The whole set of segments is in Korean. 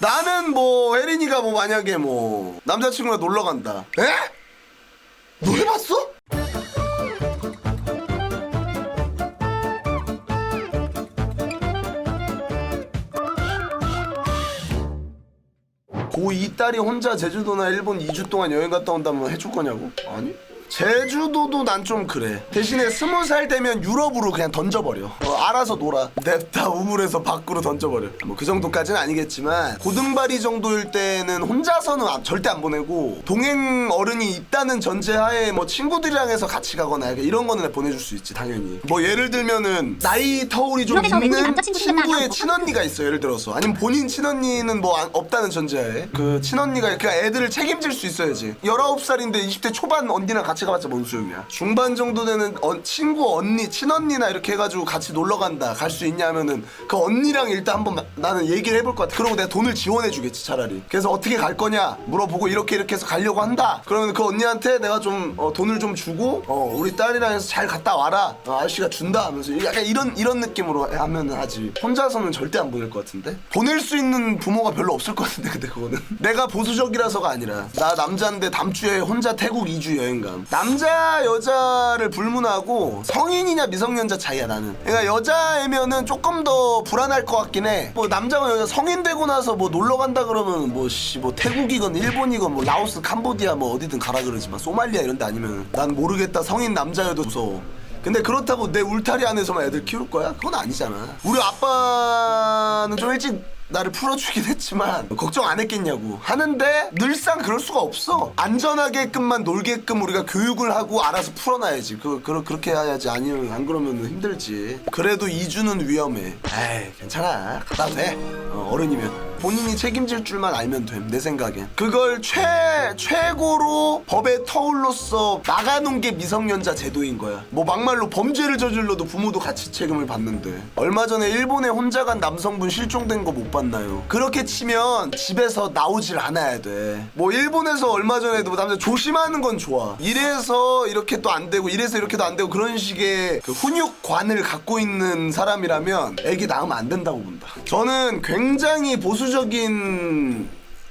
나는 뭐 혜린이가 뭐 만약에 뭐 남자친구랑 놀러 간다. 에? 너 해봤어? 고2 딸이 혼자 제주도나 일본 2주 동안 여행 갔다 온다면 해줄 거냐고? 아니? 제주도도 난 좀 그래. 대신에 스무 살 되면 유럽으로 그냥 던져버려. 어, 알아서 놀아. 냅다 우물에서 밖으로 던져버려. 뭐 그 정도까지는 아니겠지만 고등발이 정도일 때는 혼자서는 아- 절대 안 보내고 동행 어른이 있다는 전제하에 뭐 친구들이랑 해서 같이 가거나 이런 거는 보내줄 수 있지 당연히. 뭐 예를 들면은 나이 터울이 좀 유럽에서 있는 남자친구 친구의 친언니가 있어 예를 들어서 아니면 본인 친언니는 뭐 안- 없다는 전제하에 그 친언니가 그러니까 애들을 책임질 수 있어야지 19살인데 20대 초반 언니랑 같이 가봤자 뭔 소용이야? 중반 정도 되는 어- 친구 언니 친언니나 이렇게 해가지고 같이 놀러 간다 갈 수 있냐면은 그 언니랑 일단 한번 마- 나는 얘기를 해볼 것 같아. 그러고 내가 돈을 지원해 주겠지 차라리. 그래서 어떻게 갈 거냐 물어보고 이렇게 이렇게 해서 가려고 한다. 그러면 그 언니한테 내가 좀 어, 돈을 좀 주고 어, 우리 딸이랑 해서 잘 갔다 와라 어, 아저씨가 준다 하면서 약간 이런 이런 느낌으로 하면 하지. 혼자서는 절대 안 보낼 것 같은데? 보낼 수 있는 부모가 별로 없을 것 같은데 근데 그거는. 내가 보수적이라서가 아니라. 나 남자인데 다음 주에 혼자 태국 2주 여행 감 남자 여자를 불문하고 성인이냐 미성년자 차이야 나는 그러니까 여자애면은 조금 더 불안할 것 같긴 해 뭐 남자가 여자 성인 되고 나서 뭐 놀러 간다 그러면 뭐씨 뭐 태국이건 일본이건 뭐 라오스 캄보디아 뭐 어디든 가라 그러지만 소말리아 이런 데 아니면 난 모르겠다 성인 남자여도 무서워 근데 그렇다고 내 울타리 안에서만 애들 키울 거야? 그건 아니잖아. 우리 아빠는 좀 일찍 나를 풀어주긴 했지만 걱정 안 했겠냐고 하는데 늘상 그럴 수가 없어. 안전하게끔만 놀게끔 우리가 교육을 하고 알아서 풀어놔야지. 그, 그, 그렇게 해야지. 아니면 안 그러면 힘들지. 그래도 2주는 위험해. 에이 괜찮아. 가다 돼. 어, 어른이면 본인이 책임질 줄만 알면 됨 내 생각엔. 그걸 최 최고로 법의 터울로서 막아놓은 게 미성년자 제도인 거야. 뭐 막말로 범죄를 저질러도 부모도 같이 책임을 받는데. 얼마 전에 일본에 혼자 간 남성분 실종된 거 못 봤나요? 그렇게 치면 집에서 나오질 않아야 돼 뭐 일본에서 얼마 전에도 남자 조심하는 건 좋아. 이래서 이렇게 또 안 되고 이래서 이렇게도 안 되고 그런 식의 그 훈육관을 갖고 있는 사람이라면 애기 낳으면 안 된다고 본다. 저는 굉장히 보수 적인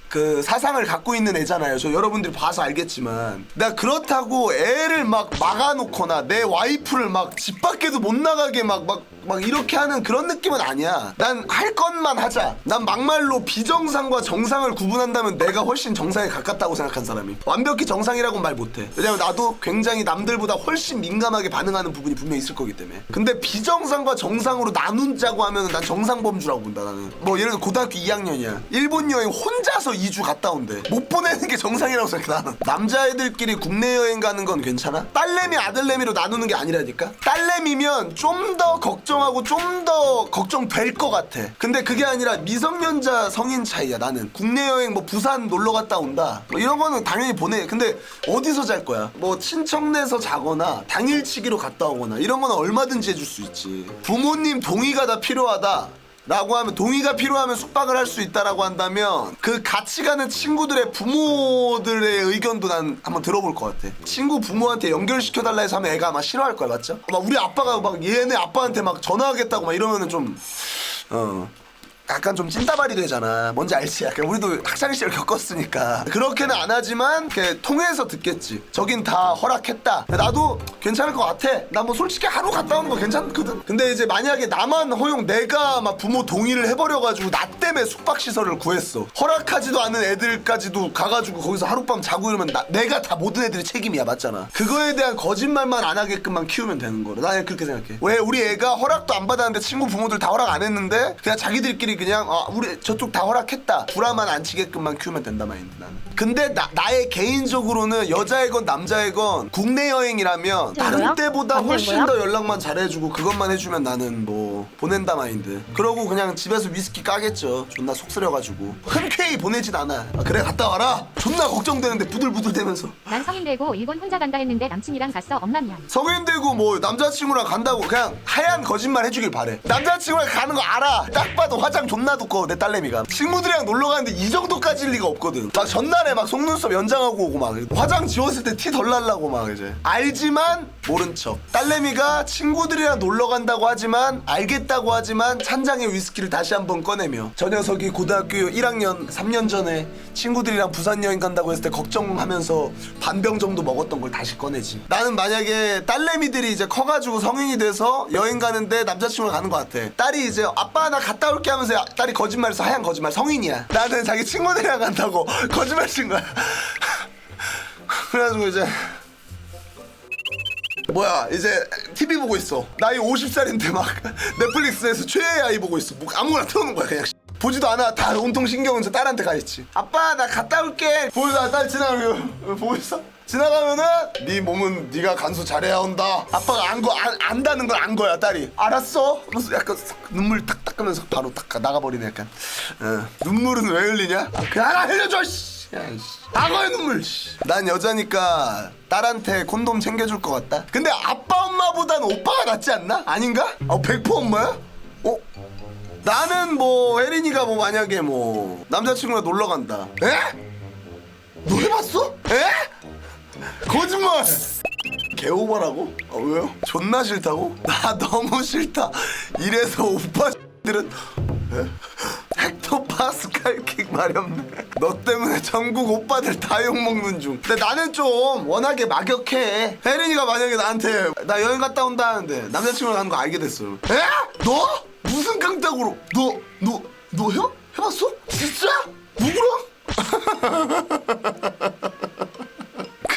그 사상을 갖고 있는 애잖아요. 저 여러분들이 봐서 알겠지만 내가 그렇다고 애를 막 막아놓거나 내 와이프를 막 집 밖에도 못 나가게 막 막 막 이렇게 하는 그런 느낌은 아니야. 난 할 것만 하자. 난 막말로 비정상과 정상을 구분한다면 내가 훨씬 정상에 가깝다고 생각한 사람이. 완벽히 정상이라고 말 못해. 왜냐면 나도 굉장히 남들보다 훨씬 민감하게 반응하는 부분이 분명히 있을 거기 때문에. 근데 비정상과 정상으로 나눈자고 하면은 난 정상 범주라고 본다 나는. 뭐 예를 들어 고등학교 2학년이야. 일본 여행 혼자서 2주 갔다 온대. 못 보내는 게 정상이라고 생각해 나는. 남자애들끼리 국내 여행 가는 건 괜찮아? 딸내미 아들내미로 나누는 게 아니라니까. 딸내미면 좀 더 걱정하고 좀 더 걱정될 것 같아. 근데 그게 아니라 미성년자 성인 차이야 나는. 국내 여행 뭐 부산 놀러 갔다 온다. 뭐 이런 거는 당연히 보내. 근데 어디서 잘 거야? 뭐 친척네에서 자거나 당일치기로 갔다 오거나 이런 거는 얼마든지 해줄 수 있지. 부모님 동의가 다 필요하다. 라고 하면 동의가 필요하면 숙박을 할 수 있다라고 한다면 그 같이 가는 친구들의 부모들의 의견도 난 한번 들어볼 것 같아. 친구 부모한테 연결시켜 달라 해서 하면 애가 아마 싫어할 거야, 맞죠? 막 우리 아빠가 막 얘네 아빠한테 막 전화하겠다고 막 이러면은 좀 어. 약간 좀 찐따발이 되잖아. 뭔지 알지? 약간 우리도 학창 시절 겪었으니까 그렇게는 안 하지만 이렇게 통해서 듣겠지. 저긴 다 허락했다. 나도 괜찮을 것 같아. 나 뭐 솔직히 하루 갔다 오는 거 괜찮거든. 근데 이제 만약에 나만 허용 내가 막 부모 동의를 해버려가지고 나 때문에 숙박 시설을 구했어. 허락하지도 않은 애들까지도 가가지고 거기서 하룻밤 자고 이러면 나, 내가 다 모든 애들의 책임이야, 맞잖아. 그거에 대한 거짓말만 안 하게끔만 키우면 되는 거라. 나는 그렇게 생각해. 왜 우리 애가 허락도 안 받았는데 친구 부모들 다 허락 안 했는데 그냥 자기들끼리 그냥 아 우리 저쪽 다 허락했다. 불화만 안 치게끔만 키우면 된다 마인드 나는. 근데 나, 나의 개인적으로는 여자애건 남자애건 국내 여행이라면 다른 뭐야? 때보다 안 훨씬? 더 연락만 잘해주고 그것만 해주면 나는 뭐 보낸다 마인드. 그러고 그냥 집에서 위스키 까겠죠. 존나 속 쓰려가지고 흔쾌히 보내진 않아. 아, 그래 갔다 와라. 존나 걱정되는데 부들부들 대면서. 난 성인 되고 일본 혼자 간다 했는데 남친이랑 갔어 엄마 미안 성인 되고 뭐 남자친구랑 간다고 그냥 하얀 거짓말 해주길 바래 남자친구랑 가는 거 알아 딱 봐도 화장 존나 두꺼워 내 딸내미가 친구들이랑 놀러 가는데 이 정도까지일 리가 없거든 막 전날에 막 속눈썹 연장하고 오고 막 화장 지웠을 때 티 덜 날라고 막 이제 알지만 모른 척 딸내미가 친구들이랑 놀러 간다고 하지만 알겠 알겠다고 하지만 찬장의 위스키를 다시 한번 꺼내며 저 녀석이 고등학교 1학년 3년 전에 친구들이랑 부산 여행 간다고 했을 때 걱정하면서 반병 정도 먹었던 걸 다시 꺼내지. 나는 만약에 딸내미들이 이제 커가지고 성인이 돼서 여행 가는데 남자친구랑 가는 것 같아. 딸이 이제 아빠 나 갔다 올게 하면서 야, 딸이 거짓말해서 하얀 거짓말 성인이야. 나는 자기 친구들이랑 간다고 거짓말 친 거야. 그래가지고 이제 뭐야 이제 TV 보고 있어. 나이 50살인데 막 넷플릭스에서 최애의 아이 보고 있어. 뭐 아무거나 틀어놓은 거야 그냥. 보지도 않아. 다 온통 신경은 저 딸한테 가 있지. 아빠 나 갔다 올게. 보이다 딸 지나가고 보고 있어? 지나가면은 네 몸은 네가 간수 잘해야 한다. 아빠가 안거 안, 안다는 걸 안 거야 딸이. 알았어? 하면서 약간 싹 눈물 탁 닦으면서 바로 딱 나가버리네 약간. 어. 눈물은 왜 흘리냐? 아, 그냥 하나 흘려줘 씨 야, 이씨. 악어의 눈물. 씨. 난 여자니까 딸한테 콘돔 챙겨줄 것 같다. 근데 아빠 엄마보단 오빠가 낫지 않나? 아닌가? 어, 100% 엄마야? 어? 나는 뭐 혜린이가 뭐 만약에 뭐 남자친구랑 놀러 간다. 에? 너 해봤어? 에? 거짓말. 개오버라고? 아 왜요? 존나 싫다고? 나 너무 싫다. 이래서 오빠들은 헥토 파스칼 킥 마렵네. 너 때문에 전국 오빠들 다 욕먹는 중. 근데 나는 좀 워낙에 막역해. 혜린이가 만약에 나한테 나 여행 갔다 온다 하는데 남자친구랑 가는 거 알게 됐어. 에? 너? 무슨 깡따구로? 너, 너, 너 해? 해봤어? 진짜? 누구랑?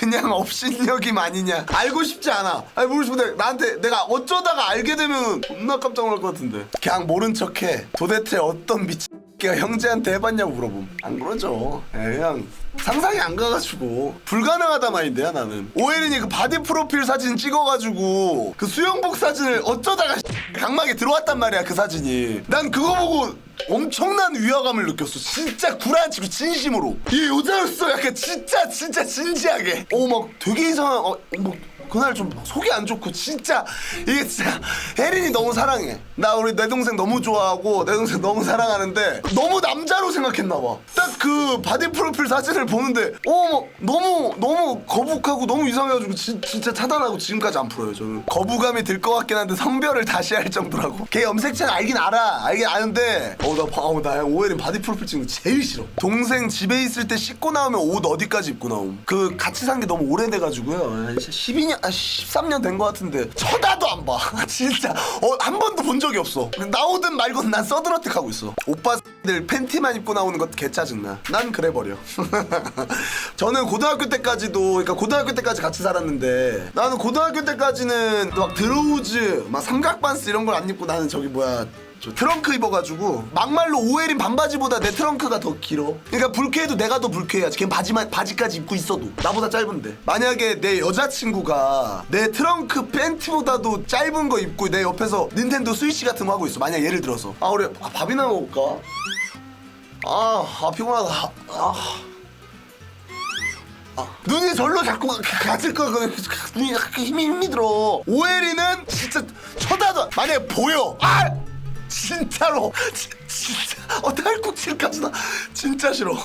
그냥 업신여김 아니냐 알고 싶지 않아 아니 모르고 싶은데 나한테 내가 어쩌다가 알게 되면 존나 깜짝 놀랄 것 같은데 그냥 모른 척해 도대체 어떤 미친 개가 형제한테 해봤냐고 물어봄 안 그러죠 예, 그냥 상상이 안 가가지고 불가능하다 마인데야 나는 오혜린이 그 바디 프로필 사진 찍어가지고 그 수영복 사진을 어쩌다가 강막에 들어왔단 말이야 그 사진이 난 그거 보고 엄청난 위화감을 느꼈어. 진짜 구라치고 진심으로. 이 여자였어. 약간 진짜 진짜 진지하게. 어막 되게 이상한. 어뭐 그날 좀 속이 안 좋고 진짜 이게 진짜 혜린이 너무 사랑해. 나 우리 내 동생 너무 좋아하고 내 동생 너무 사랑하는데 너무 남자로 생각했나 봐. 딱 그 바디 프로필 사진을 보는데 어뭐 너무 너무 거북하고 너무 이상해가지고 진, 진짜 차단하고 지금까지 안 풀어요 저는. 거부감이 들 것 같긴 한데 성별을 다시 할 정도라고. 걔 염색체는 알긴 알아. 알긴 아는데 어나 어, 나 오해린 바디 프로필 찍는 거 제일 싫어. 동생 집에 있을 때 씻고 나오면 옷 어디까지 입고 나옴. 그 같이 산 게 너무 오래돼가지고요. 한 12년, 아 13년 된 것 같은데 쳐다도 안 봐. 진짜 어, 한 번도 본 적이 없어. 나오든 말건 난 서드러틱 하고 있어. 오빠들 팬티만 입고 나오는 것 개 짜증나. 난 그래 버려. 저는 고등학교 때까지도 그러니까 고등학교 때까지 같이 살았는데 나는 고등학교 때까지는 막 드로우즈, 막 삼각반스 이런 걸 안 입고 나는 저기 뭐야. 저 트렁크 입어가지고 막말로 오해린 반바지보다 내 트렁크가 더 길어. 그러니까 불쾌해도 내가 더 불쾌해야지. 걔 바지만 바지까지 입고 있어도 나보다 짧은데. 만약에 내 여자친구가 내 트렁크 팬티보다도 짧은 거 입고 내 옆에서 닌텐도 스위치 같은 거 하고 있어. 만약 예를 들어서 아 우리 아, 밥이나 먹을까? 아, 아 피곤하다. 아. 아, 눈이 절로 자꾸 가- 갔을 거야. 그 눈이 힘이 힘이 들어. 오해리는 진짜 쳐다도 만약에 보여. 아, 진짜로. 진- 진짜. 어 탈국칠까지 나 진짜 싫어.